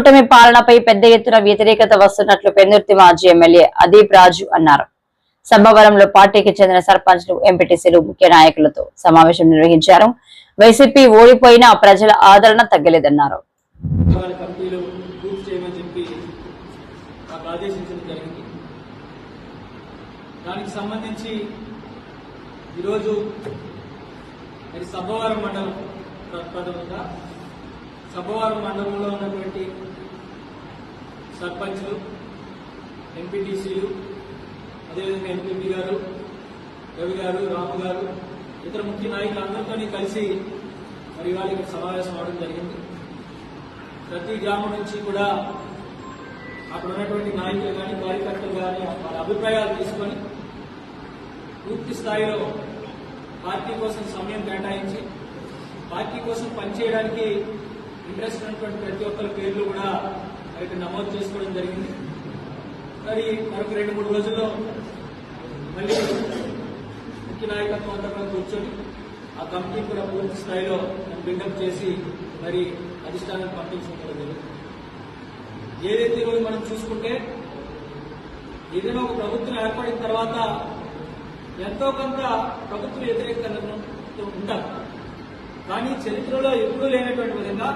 కూటమి పాలనపై పెద్ద ఎత్తున వ్యతిరేకత వస్తున్నట్లు పెందుర్తి మాజీ ఎమ్మెల్యే అదీప్ రాజు అన్నారు. సభవరంలో పార్టీకి చెందిన సర్పంచ్లు ఎంపీటీసీలు ముఖ్య నాయకులతో సమావేశం నిర్వహించారు. వైసీపీ ఓడిపోయినా ప్రజల ఆదరణ తగ్గలేదన్నారు. దానికి సంబంధించి ఈరోజు సభవరం మండలం ప్ర- మండలంలో ఉన్నటువంటి సర్పంచ్లు ఎంపీటీసీలు అదేవిధంగా ఎంపీపీ గారు రవి గారు రాము గారు ఇతర ముఖ్య నాయకులందరితో కలిసి మరి వాళ్ళ ఇక్కడ సమావేశం అవడం జరిగింది. ప్రతి గ్రామం నుంచి కూడా అక్కడ ఉన్నటువంటి నాయకులు కానీ కార్యకర్తలు కానీ వాళ్ళ అభిప్రాయాలు తీసుకొని పూర్తి స్థాయిలో పార్టీ కోసం సమయం కేటాయించి పార్టీ కోసం పనిచేయడానికి ఇంట్రెస్ట్ ఉన్నటువంటి ప్రతి ఒక్కరి పేర్లు కూడా మరి నమోదు చేసుకోవడం జరిగింది. మరి మరొక రెండు మూడు రోజుల్లో మళ్ళీ ముఖ్య నాయకత్వం అంతా కూడా కూర్చొని ఆ కమిటీ కూడా పూర్తి స్థాయిలో బిల్డప్ చేసి మరి అధిష్టానం పంపించడం జరిగింది. ఏదైతే ఈరోజు మనం చూసుకుంటే ఏదైనా ఒక ప్రభుత్వం ఏర్పడిన తర్వాత ఎంతో కొంత ప్రభుత్వ వ్యతిరేకతలు ఉంటారు కానీ చరిత్రలో ఎప్పుడూ లేనటువంటి విధంగా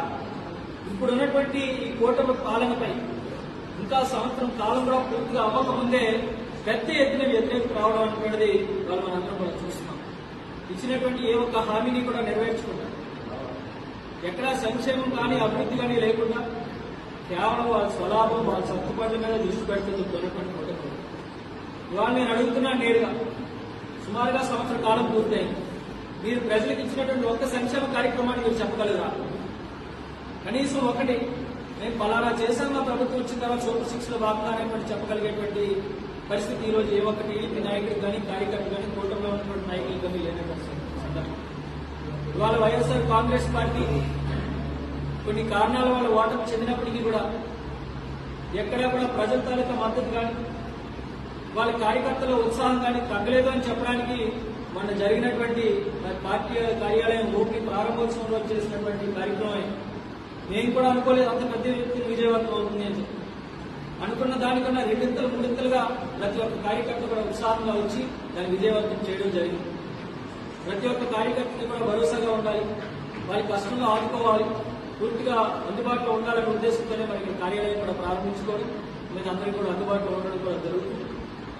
ఇప్పుడు ఉన్నటువంటి ఈ కూటమి పాలనపై ఇంకా సంవత్సరం కాలం కూడా పూర్తిగా అవ్వకముందే పెద్ద ఎత్తున వ్యతిరేకత రావడం అనేటువంటిది వాళ్ళు మనందరం కూడా చూస్తున్నాం. ఇచ్చినటువంటి ఏ ఒక్క హామీని కూడా నెరవేర్చుకుంటారు ఎక్కడా సంక్షేమం కానీ అభివృద్ధి కానీ లేకుండా కేవలం వాళ్ళ స్వలాభం వాళ్ళ సత్తుపడ్ల మీద దృష్టి పెడుతుంది కొన్నటువంటి కూటమి ఇవాళ నేను అడుగుతున్నా నేరుగా సుమారుగా సంవత్సర కాలం పూర్తయింది. మీరు ప్రజలకు ఇచ్చినటువంటి ఒక్క సంక్షేమ కార్యక్రమాన్ని మీరు చెప్పగలరా? కనీసం ఒకటి. నేను పలానా చేశాను మా ప్రభుత్వం వచ్చిన తర్వాత సూపర్ సిక్స్లో భాగంగా చెప్పగలిగేటువంటి పరిస్థితి ఈ రోజు ఏ ఒక్క టీడీపీ నాయకుడు కానీ కార్యకర్తలు కానీ కూటమిలో ఉన్నటువంటి నాయకులు కానీ లేని సందర్భం ఇవాళ వైఎస్ఆర్ కాంగ్రెస్ పార్టీ కొన్ని కారణాల వల్ల ఓటమి చెందినప్పటికీ కూడా ఎక్కడా కూడా ప్రజల తాలూకా మద్దతు కానీ వాళ్ళ కార్యకర్తల ఉత్సాహం కానీ తగ్గలేదు అని చెప్పడానికి మొన్న జరిగినటువంటి మరి పార్టీ కార్యాలయం ఓపీ ప్రారంభోత్సవంలో చేసినటువంటి కార్యక్రమం నేను కూడా అనుకోలేదు అంత పెద్ద వ్యక్తి విజయవంతం అవుతుంది అని చెప్పి. అనుకున్న దానికన్నా రెండింతలు మూడింతలుగా ప్రతి ఒక్క కార్యకర్త కూడా ఉత్సాహంగా వచ్చి దాన్ని విజయవంతం చేయడం జరిగింది. ప్రతి ఒక్క కార్యకర్తకి కూడా భరోసాగా ఉండాలి. వారి కష్టంలో ఆదుకోవాలి. పూర్తిగా అందుబాటులో ఉండాలనే ఉద్దేశంతోనే మరి కార్యాలయం కూడా ప్రారంభించుకొని మీరు అందరికీ కూడా అందుబాటులో ఉండడం కూడా జరుగుతుంది.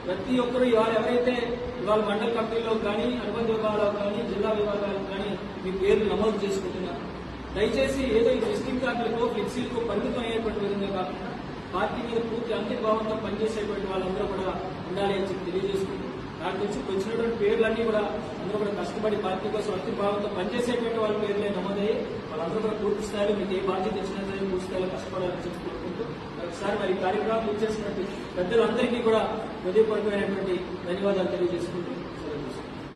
ప్రతి ఒక్కరు ఇవాళ ఎవరైతే ఇవాళ మండల కమిటీలో కానీ అనుబంధ విభాగాలకు కానీ జిల్లా విభాగాలకు కానీ మీ పేర్లు నమోదు చేసుకుంటున్నారు దయచేసి ఏదో ఈ విజిటింగ్ కార్డులకు ఫ్లెక్సీలకు పరిమితం అయ్యేటువంటి విధంగా కాకుండా పార్టీ మీద పూర్తి అంకితభావంతో పనిచేసేటువంటి వాళ్ళందరూ కూడా ఉండాలి అని చెప్పి తెలియజేసుకుంటూ దాని నుంచి వచ్చినటువంటి పేర్లన్నీ కూడా అందరూ కూడా కష్టపడి పార్టీ కోసం అంకితభావంతో పనిచేసేటువంటి వాళ్ళ పేర్లే నమోదయ్యి వాళ్ళందరూ కూడా పూర్తి స్థాయిలో మీకు ఏ బాధ్యత ఇచ్చినా సరే పూర్తి స్థాయిలో కష్టపడాలని చెప్పి కోరుకుంటూ ఒకసారి మరి కార్యక్రమాలు కార్యక్రమం పెద్దలందరికీ కూడా హృదయపూర్వకమైనటువంటి ధన్యవాదాలు తెలియజేసుకుంటూ